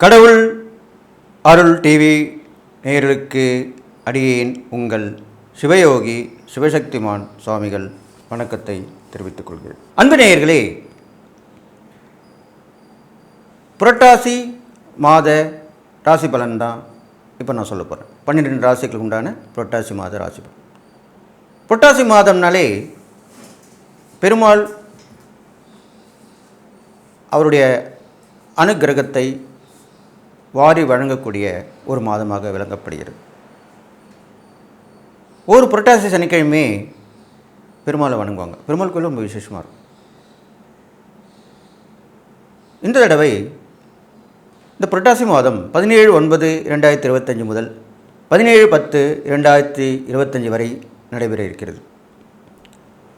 கடவுள் அருள் டிவி நேயர்களுக்கு அடியேன் உங்கள் சிவயோகி சிவசக்திமான் சுவாமிகள் வணக்கத்தை தெரிவித்துக் கொள்கிறேன். அன்பு நேயர்களே புரட்டாசி மாத ராசி பலன் தான் இப்போ நான் சொல்ல போகிறேன் பன்னிரெண்டு ராசிகளுக்கு உண்டான புரட்டாசி மாத ராசி பலன். புரட்டாசி மாதம்னாலே பெருமாள் அவருடைய அனுக்கிரகத்தை வாரி வழங்கக்கூடிய ஒரு மாதமாக விளங்கப்படுகிறது. ஒரு புரட்டாசி சனிக்கிழமை பெருமாளை வணங்குவாங்க. பெருமாள் கோயில் ரொம்ப விசேஷமாக இருக்கும். இந்த தடவை இந்த புரட்டாசி மாதம் பதினேழு ஒன்பது இரண்டாயிரத்தி இருபத்தஞ்சி முதல் பதினேழு பத்து இரண்டாயிரத்தி இருபத்தஞ்சி வரை நடைபெற இருக்கிறது.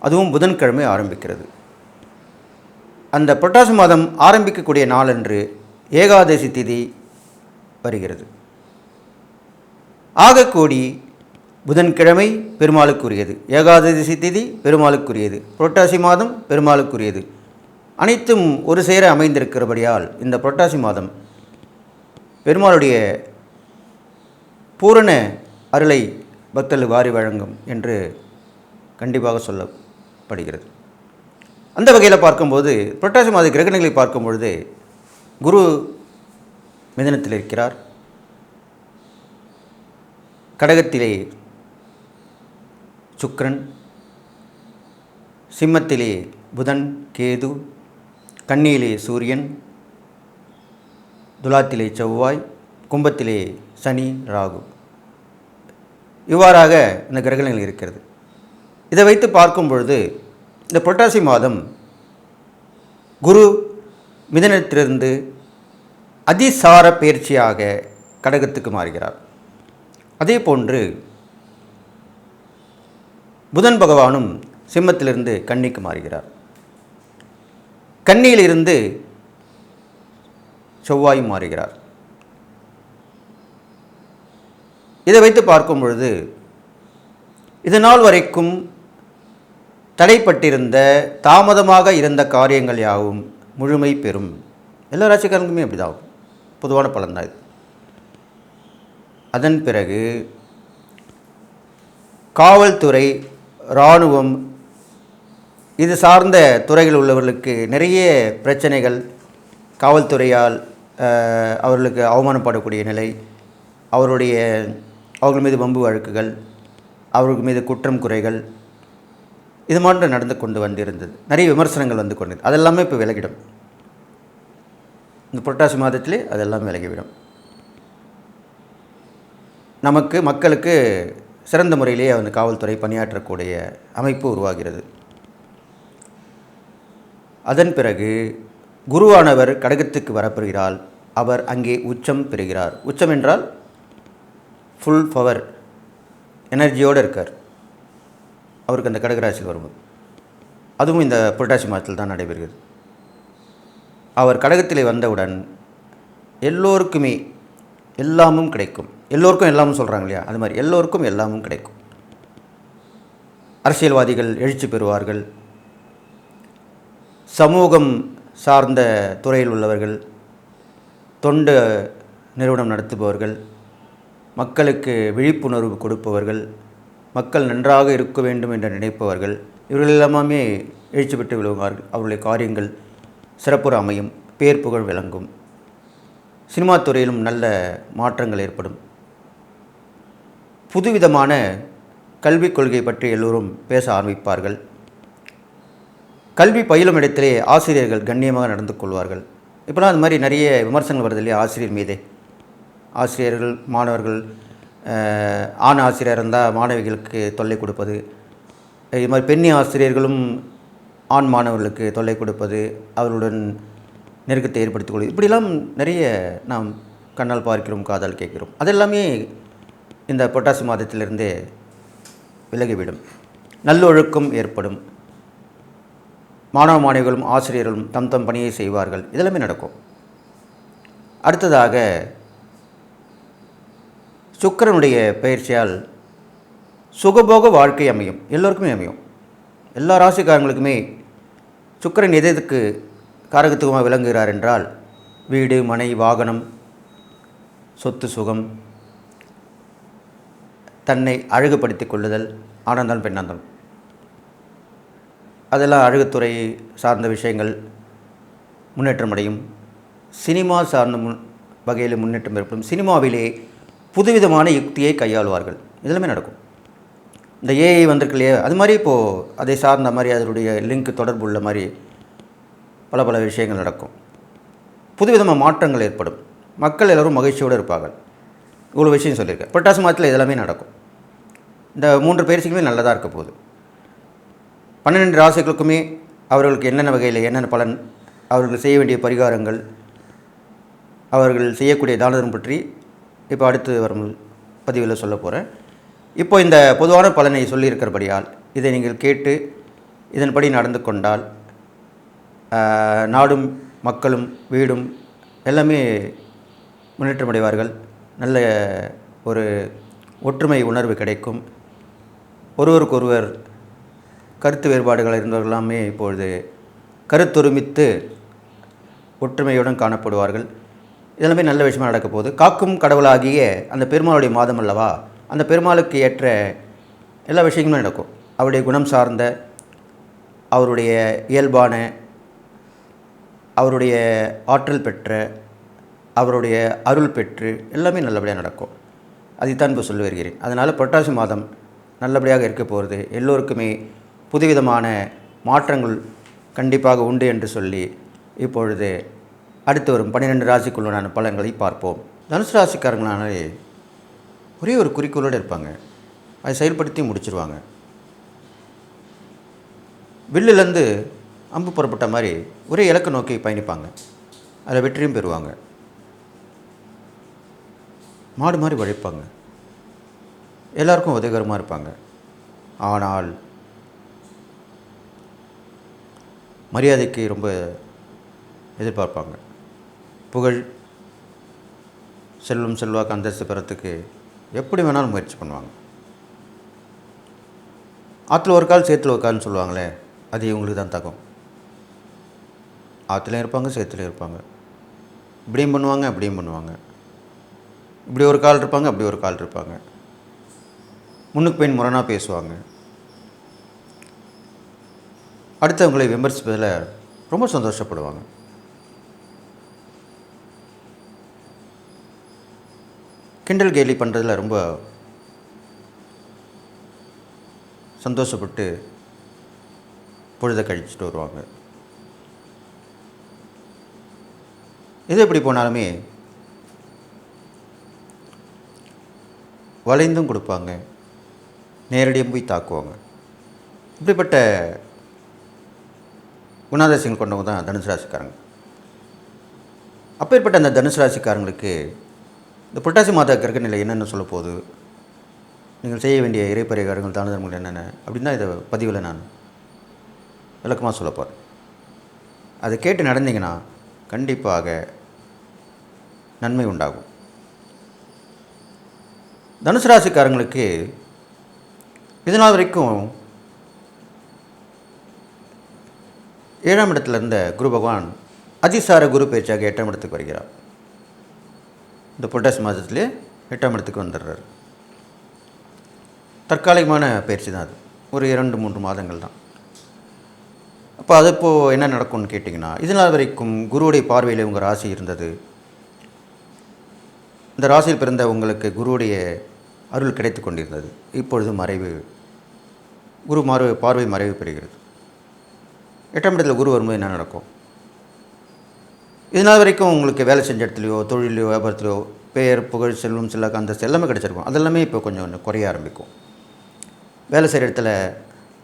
அதுவும் புதன்கிழமை ஆரம்பிக்கிறது. அந்த புரட்டாசி மாதம் ஆரம்பிக்கக்கூடிய நாளன்று ஏகாதசி திதி வருகிறது. ஆகக்கூடி புதன்கிழமை பெருமாளுக்குரியது. ஏகாதசி திதி பெருமாளுக்குரியது. புரட்டாசி மாதம் பெருமாளுக்குரியது. அனைத்தும் ஒரு சேர அமைந்திருக்கிறபடியால் இந்த புரட்டாசி மாதம் பெருமாளுடைய பூரண அருளை பக்தர்கள் வாரி வழங்கும் என்று கண்டிப்பாக சொல்லப்படுகிறது. அந்த வகையில் பார்க்கும்போது புரட்டாசி மாத கிரகணங்களை பார்க்கும் பொழுது குரு மிதனத்தில் இருக்கிறார். கடகத்திலே சுக்ரன் சிம்மத்திலே புதன் கேது கண்ணியிலே சூரியன் துலாத்திலே செவ்வாய் கும்பத்திலே சனி ராகு. இவ்வாறாக இந்த கிரகணங்கள் இருக்கிறது. இதை வைத்து பார்க்கும் பொழுது இந்த புரட்டாசி மாதம் குரு மிதனத்திலிருந்து அதிசார பயிற்சியாக கடகத்துக்கு மாறுகிறார். அதே போன்று புதன் பகவானும் சிம்மத்திலிருந்து கன்னிக்கு மாறுகிறார். கன்னியிலிருந்து செவ்வாயும் மாறுகிறார். இதை வைத்து பார்க்கும் பொழுது இது நாள் வரைக்கும் தடைப்பட்டிருந்த தாமதமாக இருந்த காரியங்கள் யாவும் முழுமை பெறும். எல்லா ராசிக்காரங்களுமே அப்படிதான். பொதுவான பலன்தான் இது. அதன் பிறகு காவல்துறை இராணுவம் இது சார்ந்த துறைகள் உள்ளவர்களுக்கு நிறைய பிரச்சனைகள் காவல்துறையால் அவர்களுக்கு அவமானப்படக்கூடிய நிலை அவருடைய அவர்கள் மீது வம்பு வழக்குகள் அவர்கள் மீது குற்றம் குறைகள் இது மாதிரி நடந்து கொண்டு வந்திருந்தது. நிறைய விமர்சனங்கள் வந்து கொண்டது அதெல்லாமே இப்போ விலகிடும். இந்த புரட்டாசி மாதத்திலே அதெல்லாம் விலகிவிடும். நமக்கு மக்களுக்கு சிறந்த முறையிலேயே அந்த காவல்துறை பணியாற்றக்கூடிய அமைப்பு உருவாகிறது. அதன் பிறகு குருவானவர் கடகத்துக்கு வரப்பெறுகிறால் அவர் அங்கே உச்சம் பெறுகிறார். உச்சம் என்றால் ஃபுல் பவர் எனர்ஜியோடு இருக்கார். அவருக்கு அந்த கடகராசியில் வரும்போது. அதுவும் இந்த புரட்டாசி மாதத்தில் தான் நடைபெறுகிறது. அவர் கடகத்திலே வந்தவுடன் எல்லோருக்குமே எல்லாமும் கிடைக்கும். எல்லோருக்கும் எல்லாமும் சொல்கிறாங்க இல்லையா? அது மாதிரி எல்லோருக்கும் எல்லாமும் கிடைக்கும். அரசியல்வாதிகள் எழுச்சி பெறுவார்கள். சமூகம் சார்ந்த துறையில் உள்ளவர்கள் தொண்டு நிறுவனம் நடத்துபவர்கள் மக்களுக்கு விழிப்புணர்வு கொடுப்பவர்கள் மக்கள் நன்றாக இருக்க வேண்டும் என்று நினைப்பவர்கள் இவர்கள் எல்லாமே எழுச்சி பெற்று விழுவார்கள். அவருடைய காரியங்கள் சிறப்புற அமையும் பேர் புகழ் விளங்கும். சினிமா துறையிலும் நல்ல மாற்றங்கள் ஏற்படும். புதுவிதமான கல்விக் கொள்கை பற்றி எல்லோரும் பேச ஆரம்பிப்பார்கள். கல்வி பயிலும் இடத்திலே ஆசிரியர்கள் கண்ணியமாக நடந்து கொள்வார்கள். இப்போலாம் அது மாதிரி நிறைய விமர்சனங்கள் வருது இல்லையா? ஆசிரியர் மீதே. ஆசிரியர்கள் மாணவர்கள் ஆண் ஆசிரியர் இருந்தால் மாணவிகளுக்கு தொல்லை கொடுப்பது. இது மாதிரி பெண்ணி ஆசிரியர்களும் ஆண் மாணவர்களுக்கு தொல்லை கொடுப்பது அவர்களுடன் நெருக்கத்தை ஏற்படுத்திக் கொள்வது இப்படிலாம் நிறைய நாம் கண்ணால் பார்க்கிறோம் காதால் கேட்கிறோம். அதெல்லாமே இந்த பொட்டாசி மாதத்திலிருந்தே விலகிவிடும். நல்லொழுக்கம் ஏற்படும். மாணவ மாணவிகளும் ஆசிரியர்களும் தம் தம் பணியை செய்வார்கள். இதெல்லாமே நடக்கும். அடுத்ததாக சுக்கிரனுடைய பயிற்சியால் சுகபோக வாழ்க்கை அமையும். எல்லோருக்குமே அமையும். எல்லா ராசிக்காரங்களுக்குமே சுக்கரன் எதற்கு எதுக்கு காரகத்துவமாக விளங்குகிறார் என்றால் வீடு மனை வாகனம் சொத்து சுகம் தன்னை அழகுபடுத்தி கொள்ளுதல் ஆனந்தம் பெண்ணாந்தம். அதெல்லாம் அழகுத்துறை சார்ந்த விஷயங்கள் முன்னேற்றம் அடையும். சினிமா சார்ந்த முன் வகையில் முன்னேற்றம் ஏற்படும். சினிமாவிலே புதுவிதமான யுக்தியை கையாளுவார்கள். இதெல்லாமே நடக்கும். இந்த ஏஐ வந்திருக்கு இல்லையா? அது மாதிரி இப்போது அதை சார்ந்த மாதிரி அதனுடைய லிங்க் தொடர்பு உள்ள மாதிரி பல பல விஷயங்கள் நடக்கும். புதுவிதமாக மாற்றங்கள் ஏற்படும். மக்கள் எல்லோரும் மகிழ்ச்சியோடு இருப்பார்கள். இவ்வளோ விஷயம் சொல்லியிருக்கேன். புரட்டாசி மாதத்தில் இதெல்லாமே நடக்கும். இந்த மூன்று பயிற்சிக்குமே நல்லதாக இருக்க போகுது. பன்னிரெண்டு ராசிகளுக்குமே அவர்களுக்கு என்னென்ன வகையில் என்னென்ன பலன் அவர்கள் செய்ய வேண்டிய பரிகாரங்கள் அவர்கள் செய்யக்கூடிய தானதம் பற்றி இப்போ அடுத்து வரும் பதிவில் சொல்ல போகிறேன் இப்போ இந்த பொதுவான பலனை சொல்லியிருக்கிறபடியால் இதை நீங்கள் கேட்டு இதன்படி நடந்து கொண்டால் நாடும் மக்களும் வீடும் எல்லாமே முன்னேற்றம் அடைவார்கள் நல்ல ஒரு ஒற்றுமை உணர்வு கிடைக்கும். ஒருவருக்கொருவர் கருத்து வேறுபாடுகள் இருந்தவர்களாமே இப்பொழுது கருத்தொருமித்து ஒற்றுமையுடன் காணப்படுவார்கள். இதெல்லாமே நல்ல விஷயமாக நடக்க போகுது காக்கும் கடவுளாகிய அந்த பெருமாளுடைய மாதம் அல்லவா? அந்த பெருமாளுக்கு ஏற்ற எல்லா விஷயங்களும் நடக்கும். அவருடைய குணம் சார்ந்த அவருடைய இயல்பான அவருடைய ஆற்றல் பெற்ற அவருடைய அருள் பெற்று எல்லாமே நல்லபடியாக நடக்கும். அதைத்தான் இப்போ சொல்லி வருகிறேன். அதனால் புரட்டாசி மாதம் நல்லபடியாக இருக்க போகிறது எல்லோருக்குமே புதுவிதமான மாற்றங்கள் கண்டிப்பாக உண்டு என்று சொல்லி இப்பொழுது அடுத்து வரும் பன்னிரெண்டு ராசிக்குள்ளான பலன்களை பார்ப்போம். தனுசு ராசிக்காரங்களானாலே ஒரே ஒரு குறிக்கோளோடு இருப்பாங்க. அதை செயல்படுத்தி முடிச்சிருவாங்க. வில்லுலேருந்து அம்பு புறப்பட்ட மாதிரி ஒரே இலக்கு நோக்கி பயணிப்பாங்க. அதில் வெற்றியும் பெறுவாங்க. மாடு மாதிரி உழைப்பாங்க. எல்லாருக்கும் உதவிகரமாக இருப்பாங்க. ஆனால் மரியாதைக்கு ரொம்ப எதிர்பார்ப்பாங்க. புகழ் செல்வம் செல்வாக்கு அந்தஸ்து பெறத்துக்கு எப்படி வேணாலும் முயற்சி பண்ணுவாங்க. ஆற்றுல ஒரு கால் சேத்துல ஒரு கால்னு சொல்லுவாங்களே அது இவங்களுக்கு தான் தகும். ஆற்றுலையும் இருப்பாங்க சேத்துலையும் இருப்பாங்க. இப்படியும் பண்ணுவாங்க அப்படியும் பண்ணுவாங்க. இப்படி ஒரு கால் இருப்பாங்க அப்படி ஒரு கால் இருப்பாங்க. முன்னுக்கு பின் முரணாக பேசுவாங்க. அடுத்தவங்களை விமர்சிப்பதில் ரொம்ப சந்தோஷப்படுவாங்க. கிண்டல் கேலி பண்ணுறதுல ரொம்ப சந்தோஷப்பட்டு பொழுதை கழிச்சிட்டு வருவாங்க. எது எப்படி போனாலுமே வளைந்தும் கொடுப்பாங்க நேரடியாக போய் தாக்குவாங்க. இப்படிப்பட்ட குணாதிசயங்கள் கொண்டவங்க தான் தனுசு ராசிக்காரங்க. அப்பேற்பட்ட அந்த தனுசு ராசிக்காரங்களுக்கு இந்த புரட்டாசி மாதா கிரக நிலை என்னென்ன சொல்ல போகுது நீங்கள் செய்ய வேண்டிய இறைப்பரிகாரங்கள் தான தர்மங்கள் என்னென்ன? அப்படின்னா தான் இதை பதிவில் நான் விளக்கமாக சொல்ல போகிறேன் அதை கேட்டு நடந்தீங்கன்னா கண்டிப்பாக நன்மை உண்டாகும். தனுசு ராசிக்காரங்களுக்கு இதனால் வரைக்கும் ஏழாம் இடத்துல இருந்த குரு பகவான் அதிசார குரு பேச்சாக எட்டாம் இடத்துக்கு வருகிறார். இந்த புரட்டாசி மாதத்திலே எட்டாம் இடத்துக்கு வந்துடுறாரு. தற்காலிகமான பயிற்சி தான் அது. ஒரு இரண்டு மூன்று மாதங்கள் தான். அப்போ அது இப்போது என்ன நடக்கும்னு கேட்டிங்கன்னா இதனால் வரைக்கும் குருவுடைய பார்வையில் உங்கள் ராசி இருந்தது. இந்த ராசியில் பிறந்த உங்களுக்கு குருவுடைய அருள் கிடைத்து கொண்டிருந்தது. இப்பொழுது மறைவு குரு மறைவு பார்வை மறைவு பெறுகிறது. எட்டாம் இடத்தில் குரு வரும்போது என்ன நடக்கும்? இதனால் வரைக்கும் உங்களுக்கு வேலை செஞ்ச இடத்துலையோ தொழிலையோ வியாபாரத்துலையோ பெயர் புகழ் செல்வம் செல்லாக்க அந்தஸ்து எல்லாமே கிடச்சிருக்கும். அதெல்லாமே இப்போ கொஞ்சம் கொஞ்சம் குறைய ஆரம்பிக்கும். வேலை செய்கிற இடத்துல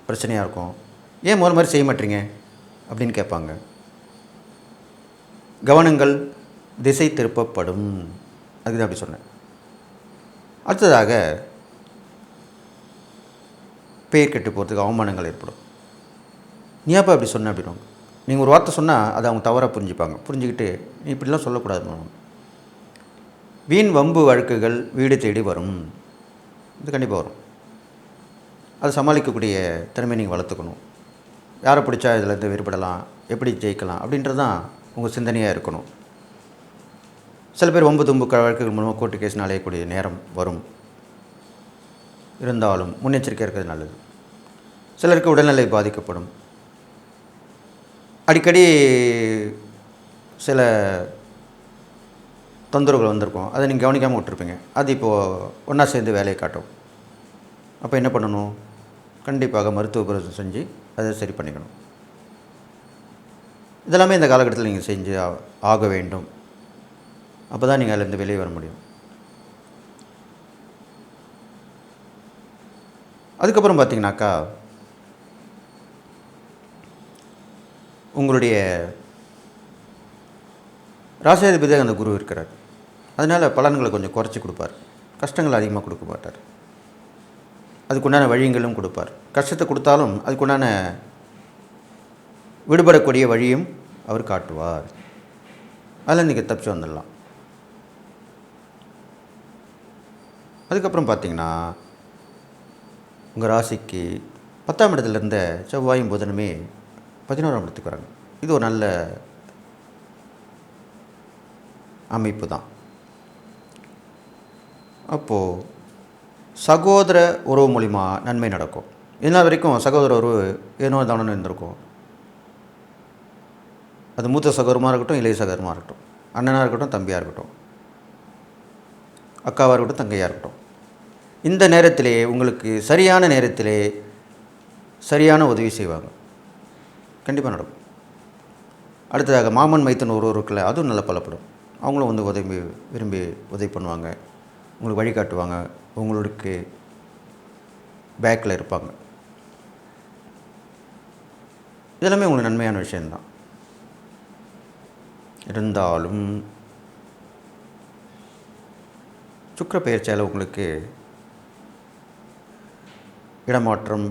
பிரச்சனையாக இருக்கும். ஏன் முதல் மாதிரி செய்ய மாட்டீங்க? அப்படின்னு கேட்பாங்க. கவனங்கள் திசை திருப்பப்படும். அதுக்கு தான் அப்படி சொன்னேன். அடுத்ததாக பேர் கெட்டு போகிறதுக்கு அவமானங்கள் ஏற்படும். நீ அப்போ அப்படி சொன்ன அப்படின்வாங்க நீங்கள் ஒரு வார்த்தை சொன்னால் அதை அவங்க தவறாக புரிஞ்சுப்பாங்க. புரிஞ்சுக்கிட்டு நீ இப்படிலாம் சொல்லக்கூடாது வீண் வம்பு வழக்குகள் வீடு தேடி வரும். இது கண்டிப்பாக வரும். அதை சமாளிக்கக்கூடிய திறமையை நீங்கள் வளர்த்துக்கணும். யாரை பிடிச்சா இதிலேருந்து வேறுபடலாம் எப்படி ஜெயிக்கலாம் அப்படின்றது தான் உங்கள் சிந்தனையாக இருக்கணும். சில பேர் ஒன்பது தும்பு வழக்குகள் மூலமாக கோர்ட்டு கேஸ் அலையக்கூடிய நேரம் வரும். இருந்தாலும் முன்னெச்சரிக்கை இருக்கிறது நல்லது. சிலருக்கு உடல்நிலை பாதிக்கப்படும். அடிக்கடி சில தொந்தரவுகள் வந்திருக்கும். அதை நீங்கள் கவனிக்காமல் விட்டுருப்பீங்க. அது இப்போது ஒன்றா சேர்ந்து வேலையை காட்டும். அப்போ என்ன பண்ணணும்? கண்டிப்பாக மருத்துவ பரிசோதனை செஞ்சு அதை சரி பண்ணிக்கணும். இதெல்லாமே இந்த காலகட்டத்தில் நீங்கள் செஞ்சு ஆ- ஆக வேண்டும். அப்போ தான் நீங்கள் அதிலேருந்து வெளியே வர முடியும். அதுக்கப்புறம் பார்த்தீங்கன்னாக்கா உங்களுடைய ராசாதிபதியாக அந்த குரு இருக்கிறார். அதனால் பலன்களை கொஞ்சம் குறைச்சி கொடுப்பார். கஷ்டங்கள் அதிகமாக கொடுக்க மாட்டார். அதுக்குண்டான வழிகளும் கொடுப்பார். கஷ்டத்தை கொடுத்தாலும் அதுக்குண்டான விடுபடக்கூடிய வழியும் அவர் காட்டுவார். அதில் நீங்கள் தப்பிச்சு வந்துடலாம். அதுக்கப்புறம் பார்த்தீங்கன்னா உங்கள் ராசிக்கு பத்தாம் இடத்துல இருந்த செவ்வாயும் புதனுமே பதினோராம் இடத்துக்கு வராங்க. இது ஒரு நல்ல அமைப்பு தான். அப்போது சகோதர உறவு மூலிமா நன்மை நடக்கும். என்ன வரைக்கும் சகோதர உறவு ஏனோ தானோ இருந்திருக்கும். அது மூத்த சகோதரமாக இருக்கட்டும் இளைய சகோதரமாக இருக்கட்டும். அண்ணனாக இருக்கட்டும் தம்பியாக இருக்கட்டும். அக்காவாக இருக்கட்டும் தங்கையாக இருக்கட்டும். இந்த நேரத்திலே உங்களுக்கு சரியான நேரத்திலே சரியான உதவி செய்வாங்க. கண்டிப்பாக நடக்கும். அடுத்ததாக மாமன் மைத்தன் ஒரு இருக்குல்ல அதுவும் நல்லா பலப்படும். அவங்களும் வந்து உதவி விரும்பி உதவி பண்ணுவாங்க. உங்களுக்கு வழிகாட்டுவாங்க உங்களுக்கு பேக்கில் இருப்பாங்க. இதெல்லாமே உங்களுக்கு நன்மையான விஷயந்தான் இருந்தாலும் சுக்கர பயிற்சியால் உங்களுக்கு இடமாற்றம்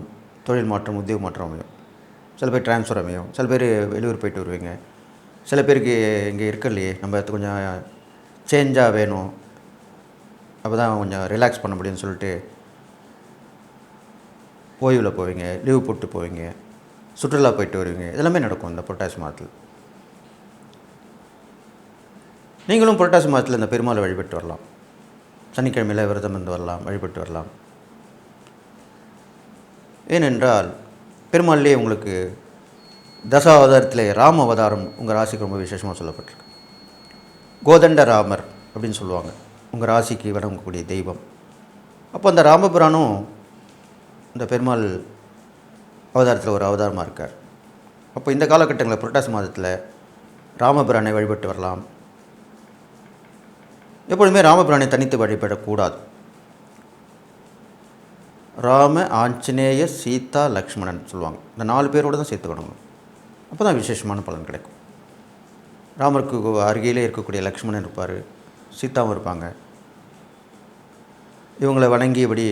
தொழில் மாற்றம் உத்தியோக மாற்றம் அமையும். சில பேர் ட்ரான்ஸ்ஃபர் அமையும். சில பேர் வெளியூர் போயிட்டு வருவீங்க. சில பேருக்கு இங்கே இருக்கலையே நம்ம கொஞ்சம் சேஞ்சாக வேணும். அப்போ தான் கொஞ்சம் ரிலாக்ஸ் பண்ண முடியும்னு சொல்லிட்டு ஓய்வில் போவீங்க. லீவ் போட்டு போவீங்க. சுற்றுலா போயிட்டு வருவீங்க. இதெல்லாமே நடக்கும் இந்த புரட்டாசி மாதத்தில் நீங்களும் புரட்டாசி மாதத்தில் இந்த பெருமாளை வழிபட்டு வரலாம். சனிக்கிழமையில் விரதம் இருந்து வரலாம் வழிபட்டு வரலாம். ஏனென்றால் பெருமாள்லேயே உங்களுக்கு தசாவதாரத்திலே ராம அவதாரம் உங்கள் ராசிக்கு ரொம்ப விசேஷமாக சொல்லப்பட்டிருக்கு. கோதண்ட ராமர் அப்படின்னு சொல்லுவாங்க. உங்கள் ராசிக்கு வணங்கக்கூடிய தெய்வம். அப்போ அந்த ராமபுரானும் இந்த பெருமாள் அவதாரத்தில் ஒரு அவதாரமாக இருக்கார். அப்போ இந்த காலகட்டங்களில் புரட்டாசி மாதத்தில் ராமபிரானை வழிபட்டு வரலாம். எப்பொழுதுமே ராமபிரானை தனித்து வழிபடக்கூடாது. ராம ஆஞ்சநேய சீதா லக்ஷ்மணன் சொல்லுவாங்க. இந்த நாலு பேரோடு தான் சேர்த்து வணங்கணும் அப்போ தான் விசேஷமான பலன் கிடைக்கும். ராமருக்கு அருகிலே இருக்கக்கூடிய லக்ஷ்மணன் இருப்பார் சீதாவும் இருப்பாங்க. இவங்களை வணங்கியபடி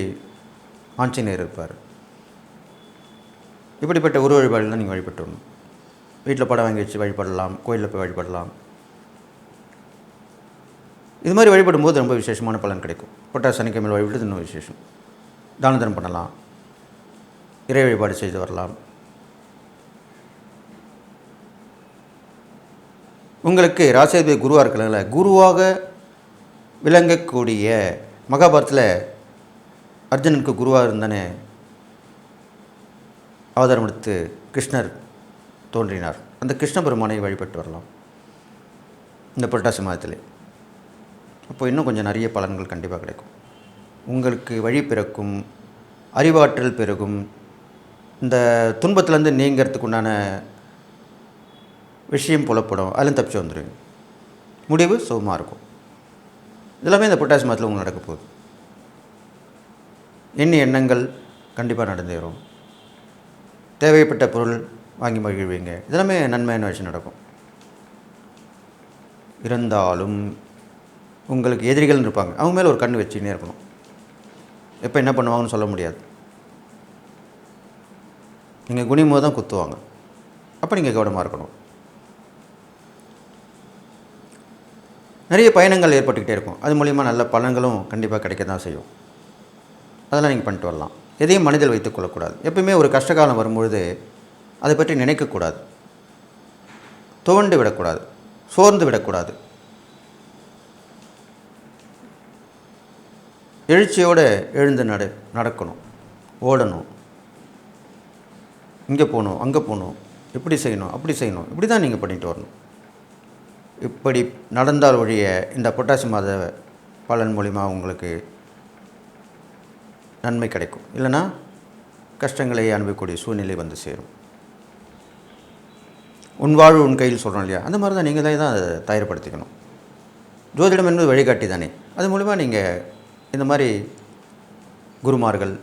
ஆஞ்சநேயர் இருப்பார். இப்படிப்பட்ட உரு வழிபாடுகள் தான் நீங்கள் வழிபட்டுடணும் வீட்டில் படம் வாங்கி வச்சு வழிபடலாம் கோயிலில் போய் வழிபடலாம். இது மாதிரி வழிபடும்போது ரொம்ப விசேஷமான பலன் கிடைக்கும். பொட்டா சனிக்கிழமை வழிபடுறது இன்னும் விசேஷம். தான தர்மம் பண்ணலாம். இறை வழிபாடு செய்து வரலாம். உங்களுக்கு ராசிபதி குருவாக இருக்கலாம்ல குருவாக விளங்கக்கூடிய மகாபாரத்தில் அர்ஜுனனுக்கு குருவாக இருந்தானே அவதாரம் எடுத்து கிருஷ்ணர் தோன்றினார். அந்த கிருஷ்ண பெருமானை வழிபட்டு வரலாம். இந்த புரட்டாசி மாதத்தில். அப்போ இன்னும் கொஞ்சம் நிறைய பலன்கள் கண்டிப்பாக கிடைக்கும். உங்களுக்கு வழி பிறக்கும் அறிவாற்றல் பெருகும். இந்த துன்பத்திலேருந்து நீங்கிறதுக்கு உண்டான விஷயம் புலப்படும். அதிலும் தப்பிச்சு வந்துடுவீங்க முடிவு சுகமாக இருக்கும். இதெல்லாமே இந்த புரட்டாசி மாதத்தில் உங்களுக்கு நடக்க போகுது. எண்ணி எண்ணங்கள் கண்டிப்பாக நடந்தேறும். தேவைப்பட்ட பொருள் வாங்கி மகிழ்வீங்க. இதெல்லாமே நன்மையான விஷயம் நடக்கும். இருந்தாலும் உங்களுக்கு எதிரிகள்னு இருப்பாங்க. அவங்க மேலே ஒரு கண் வச்சுன்னே இருக்கணும். எப்போ என்ன பண்ணுவாங்கன்னு சொல்ல முடியாது. நீங்கள் குனியும் தான் குத்துவாங்க. அப்போ நீங்கள் கவனமாக இருக்கணும். நிறைய பயணங்கள் ஏற்பட்டுக்கிட்டே இருக்கும். அது மூலிமா நல்ல பலன்களும் கண்டிப்பாக கிடைக்க தான் செய்யும். அதெல்லாம் நீங்கள் பண்ணிட்டு வரலாம். எதையும் மனதில் வைத்துக் கொள்ளக்கூடாது. எப்பயுமே ஒரு கஷ்டகாலம் வரும்பொழுது அதை பற்றி நினைக்கக்கூடாது துவண்டு விடக்கூடாது. சோர்ந்து விடக்கூடாது. எழுச்சியோடு எழுந்து நட நடக்கணும். ஓடணும். இங்கே போகணும் அங்கே போகணும். இப்படி செய்யணும் அப்படி செய்யணும். இப்படி தான் நீங்கள் பண்ணிட்டு வரணும். இப்படி நடந்தால் ஒழிய இந்த புரட்டாசி மாத பலன் மூலிமா உங்களுக்கு நன்மை கிடைக்கும். இல்லைன்னா கஷ்டங்களை அனுபவிக்கக்கூடிய சூழ்நிலை வந்து சேரும். உன் வாழ்வு உன் கையில் சொல்கிறோம் இல்லையா? அந்த மாதிரி தான் நீங்கள் தான் அதை தயார்படுத்திக்கணும். ஜோதிடம் என்பது வழிகாட்டி தானே. அது மூலிமா நீங்கள் இந்த மாதிரி குருமார்கள்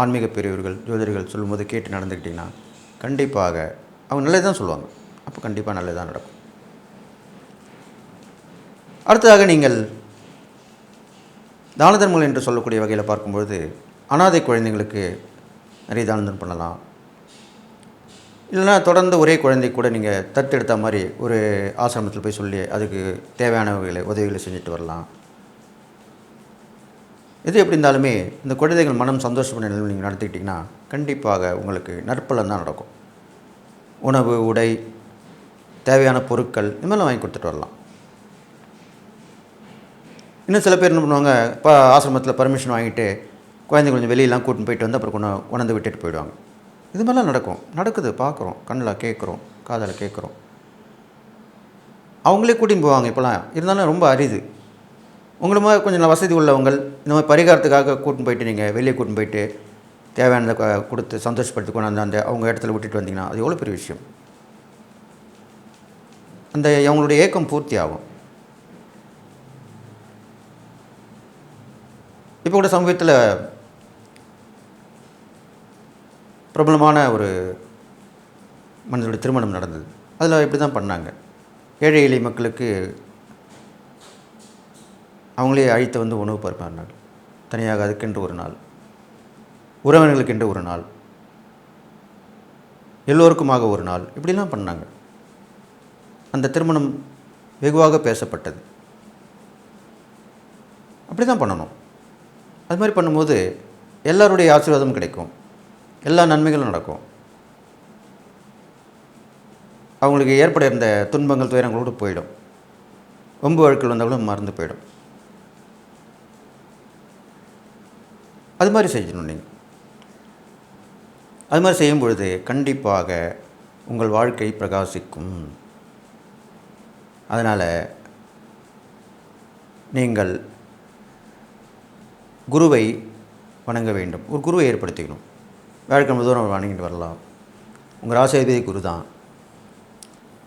ஆன்மீக பெரியவர்கள் ஜோதிடர்கள் சொல்லும்போது கேட்டு நடந்துக்கிட்டிங்கன்னா கண்டிப்பாக அவங்க நல்லது தான் சொல்லுவாங்க. அப்போ கண்டிப்பாக நல்லது தான் நடக்கும். அடுத்ததாக நீங்கள் தான தர்மங்கள் என்று சொல்லக்கூடிய வகையில் பார்க்கும்பொழுது அனாதை குழந்தைங்களுக்கு நிறைய தானதம் பண்ணலாம். இல்லைன்னா தொடர்ந்து ஒரே குழந்தை கூட நீங்கள் தத்தெடுத்த மாதிரி ஒரு ஆசிரமத்தில் போய் சொல்லி அதுக்கு தேவையான வகையில் உதவிகளை செஞ்சுட்டு வரலாம். எது எப்படி இருந்தாலுமே இந்த குழந்தைகள் மனம் சந்தோஷப்பட நிலையில் நீங்கள் நடத்திக்கிட்டிங்கன்னா கண்டிப்பாக உங்களுக்கு நற்பலன் தான் நடக்கும். உணவு உடை தேவையான பொருட்கள் இந்த மாதிரிலாம் வாங்கி கொடுத்துட்டு வரலாம். இன்னும் சில பேர் என்ன பண்ணுவாங்க இப்போ ஆசிரமத்தில் பர்மிஷன் வாங்கிட்டு குழந்தைங்க கொஞ்சம் வெளியெல்லாம் கூட்டின்னு போயிட்டு வந்து அப்புறம் கொண்டு உணர்ந்து விட்டுட்டு போயிடுவாங்க. இது மாதிரிலாம் நடக்கும். நடக்குது பார்க்குறோம் கண்ணில் கேட்குறோம் காதில் கேட்குறோம். அவங்களே கூட்டின்னு போவாங்க இப்போலாம். இருந்தாலும் ரொம்ப அரிது. உங்களை மாதிரி கொஞ்சம் வசதி உள்ளவங்கள் இந்த மாதிரி பரிகாரத்துக்காக கூட்டின்னு போயிட்டு நீங்கள் வெளியே கூட்டின்னு போயிட்டு தேவையானதை கொடுத்து சந்தோஷப்படுத்தி கொண்டாந்து அந்த அவங்க இடத்துல விட்டுட்டு வந்தீங்கன்னா அது எவ்வளோ பெரிய விஷயம்? அந்த அவங்களுடைய ஏக்கம் பூர்த்தி ஆகும். இப்போ கூட சமூகத்தில் பிரபலமான ஒரு மனிதனுடைய திருமணம் நடந்தது. அதில் இப்படி தான் பண்ணாங்க. ஏழை எளிய மக்களுக்கு அவங்களே அழைத்து வந்து உணவு பரிமாறினாங்க தனியாக அதுக்கென்று ஒரு நாள். உறவினர்களுக்கென்று ஒரு நாள். எல்லோருக்குமாக ஒரு நாள். இப்படிலாம் பண்ணாங்க. அந்த திருமணம் வெகுவாக பேசப்பட்டது. அப்படி தான் பண்ணணும். அது மாதிரி பண்ணும்போது எல்லாருடைய ஆசீர்வாதமும் கிடைக்கும். எல்லா நன்மைகளும் நடக்கும். அவங்களுக்கு ஏற்பட இருந்த துன்பங்கள் துயரங்களோடு போயிடும். ஒம்பு வழக்கில் வந்தாலும் மறந்து போயிடும். அது மாதிரி செய்யணும் நீங்கள் அது மாதிரி செய்யும் பொழுது கண்டிப்பாக உங்கள் வாழ்க்கை பிரகாசிக்கும். அதனால் நீங்கள் குருவை வணங்க வேண்டும். ஒரு குருவை ஏற்படுத்திக்கணும். வேலைக்கிழமை தூரம் வணங்கிட்டு வரலாம். உங்கள் ராசியாதிபதி குரு தான்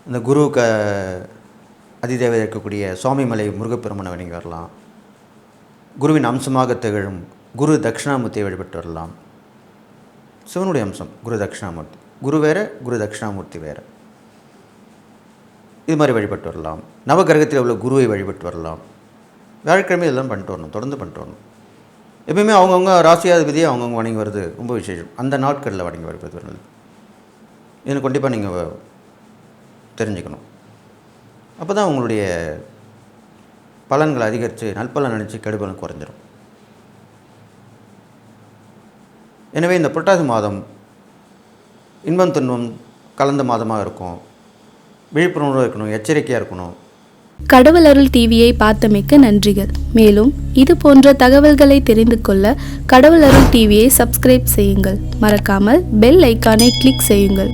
இந்த குரு க அதிதேவதை இருக்கக்கூடிய சுவாமிமலை முருகப்பெருமனை வணங்கி வரலாம். குருவின் அம்சமாக திகழும் குரு தட்சிணாமூர்த்தியை வழிபட்டு வரலாம். சிவனுடைய அம்சம் குரு தட்சிணாமூர்த்தி குரு வேறு குரு தட்சிணாமூர்த்தி வேற. இது மாதிரி வழிபட்டு வரலாம். நவகிரகத்தில் உள்ள குருவை வழிபட்டு வரலாம். வியாழக்கிழமை இதெல்லாம் பண்ணிட்டு வரணும் தொடர்ந்து பண்ணிட்டு வரணும். எப்பயுமே அவங்கவுங்க ராசியாதிபதியை அவங்கவுங்க வணங்கி வருது ரொம்ப விசேஷம். அந்த நாட்களில் வணங்கி வருவது நல்லது. இது கண்டிப்பாக நீங்கள் தெரிஞ்சுக்கணும். அப்போ தான் உங்களுடைய பலன்களை அதிகரித்து நல்பலன் நினச்சி கெடுபலன் குறைஞ்சிரும். எனவே இந்த புரட்டாசி மாதம் இன்பம் துன்பம் கலந்த மாதமாக இருக்கும். விழிப்புணர்வு இருக்கணும் எச்சரிக்கையாக இருக்கணும். கடவுள் அருள் டிவியை பார்த்தமைக்க நன்றிகள். மேலும் இது போன்ற தகவல்களை தெரிந்து கொள்ள கடவுள் அருள் டிவியை சப்ஸ்கிரைப் செய்யுங்கள். மறக்காமல் பெல் ஐக்கானை கிளிக் செய்யுங்கள்.